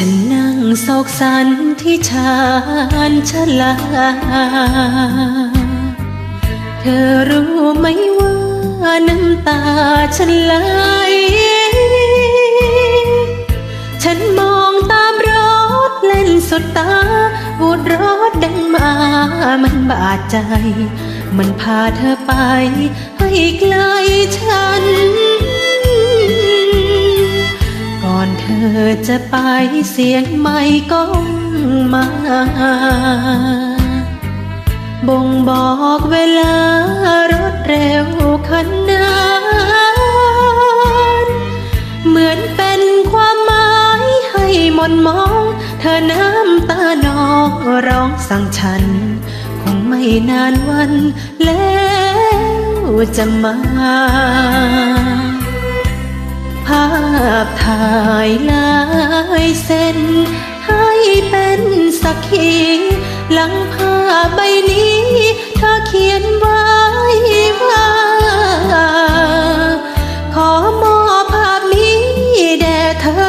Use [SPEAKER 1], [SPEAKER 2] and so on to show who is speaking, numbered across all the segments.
[SPEAKER 1] ฉันนั่งโศกสันที่ชานชลา เธอรู้ไหมว่าน้ำตาฉันไหล ฉันมองตามรถเล่นสุดตาวูดรถดังมา มันบาดใจ มันพาเธอไปให้ไกลฉัน อนเธอจะไปเสียงไม่ก้องมาบ่งบอกเวลารถเร็วคันนั้นเหมือนเป็นความหมายให้หมนมอง เธอน้ำตานองร้องสั่งฉัน คงไม่นานวันแล้วจะมา ภาพถ่ายลายเส้น ให้เป็นสักขีหลังผ้าใบนี้เธอเขียนไว้ว่า ขอมอบภาพนี้แด่เธอ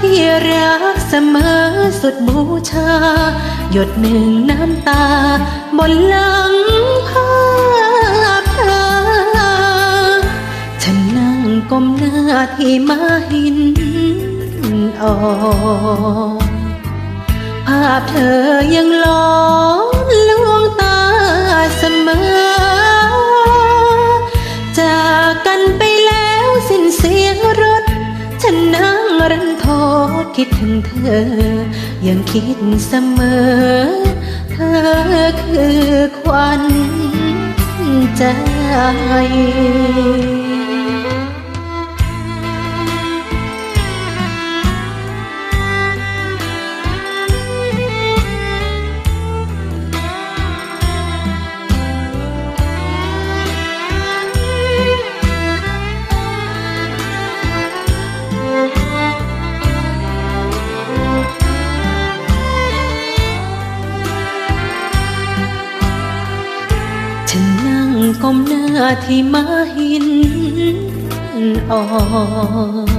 [SPEAKER 1] ที่รักเสมอสุดบูชา หยดหนึ่งน้ำตา บนหลังภา ก้มหน้าที่มาหินออนภาพเธอยังหลอนลวงตาเสมอ จากกันไปแล้วสิ้นเสียงรถ ฉันนั่งรันทดคิดถึงเธอ ยังคิดเสมอ เธอคือควันใจ ก้มหน้าที่มาหินอ่อน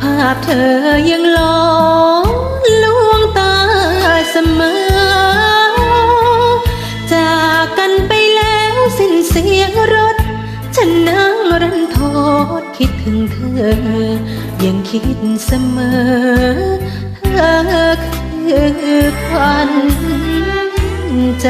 [SPEAKER 1] ภาพเธอยังหลอนลวงตาเสมอ จากกันไปแล้วสิ้นเสียงรถ ฉันนั่งรันทดคิดถึงเธอ ยังคิดเสมอ เธอคือควันใจ